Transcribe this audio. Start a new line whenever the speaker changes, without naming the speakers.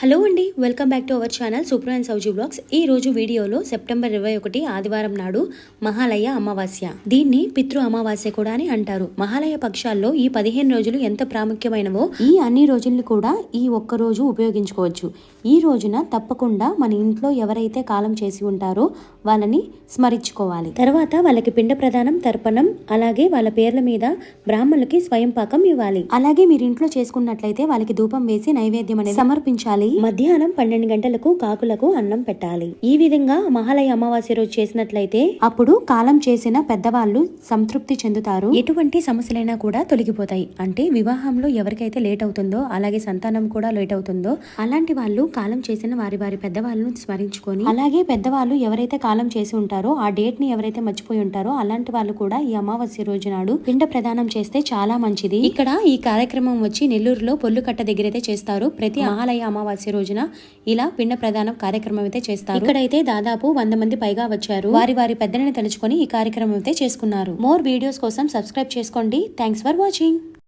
Hello అండి welcome back to our channel super and సౌజీ blogs. ఈ రోజు వీడియోలో సెప్టెంబర్ ఇరవై ఒకటి ఆదివారం నాడు మహాలయ అమావాస్య. దీన్ని పితృ అమావాస్య కూడా అని అంటారు. మహాలయ పక్షాల్లో ఈ పదిహేను రోజులు ఎంత ప్రాముఖ్యమైనవో ఈ అన్ని రోజుల్ని కూడా ఈ ఒక్క రోజు ఉపయోగించుకోవచ్చు. ఈ రోజున తప్పకుండా మన ఇంట్లో ఎవరైతే కాలం చేసి ఉంటారో వాళ్ళని స్మరించుకోవాలి. తర్వాత వాళ్ళకి పిండ ప్రదానం తర్పణం అలాగే వాళ్ళ పేర్ల మీద బ్రాహ్మణులకి స్వయం పాకం ఇవ్వాలి. అలాగే మీరు ఇంట్లో చేసుకున్నట్లయితే వాళ్ళకి ధూపం వేసి నైవేద్యం అనేది సమర్పించాలి. మధ్యాహ్నం పన్నెండు గంటలకు కాకులకు అన్నం పెట్టాలి. ఈ విధంగా మహాలయ అమావాస్య రోజు చేసినట్లయితే అప్పుడు కాలం చేసిన పెద్దవాళ్ళు సంతృప్తి చెందుతారు. ఎటువంటి సమస్యలైనా కూడా తొలగిపోతాయి. అంటే వివాహంలో ఎవరికైతే లేట్ అవుతుందో అలాగే సంతానం కూడా లేట్ అవుతుందో అలాంటి వాళ్ళు కాలం చేసిన వారి వారి పెద్దవాళ్ళను స్మరించుకొని అలాగే పెద్దవాళ్ళు ఎవరైతే కాలం చేసి ఉంటారో ఆ డేట్ని ఎవరైతే మర్చిపోయి ఉంటారో అలాంటి వాళ్ళు కూడా ఈ అమావాస్య రోజు నాడు పిండ ప్రదానం చేస్తే చాలా మంచిది. ఇక్కడ ఈ కార్యక్రమం వచ్చి నెల్లూరులో పొల్లు కట్ట దగ్గర అయితే చేస్తారు. ప్రతి మహాలయ అమావాస్య రోజున ఇలా పిండ ప్రదానం కార్యక్రమం అయితే చేస్తారు. ఇక్కడైతే దాదాపు వంద మంది పైగా వచ్చారు. వారి వారి పెద్దలని తలుచుకొని ఈ కార్యక్రమం అయితే చేసుకున్నారు. మోర్ వీడియోస్ కోసం సబ్స్క్రైబ్ చేసుకోండి. Thanks for watching.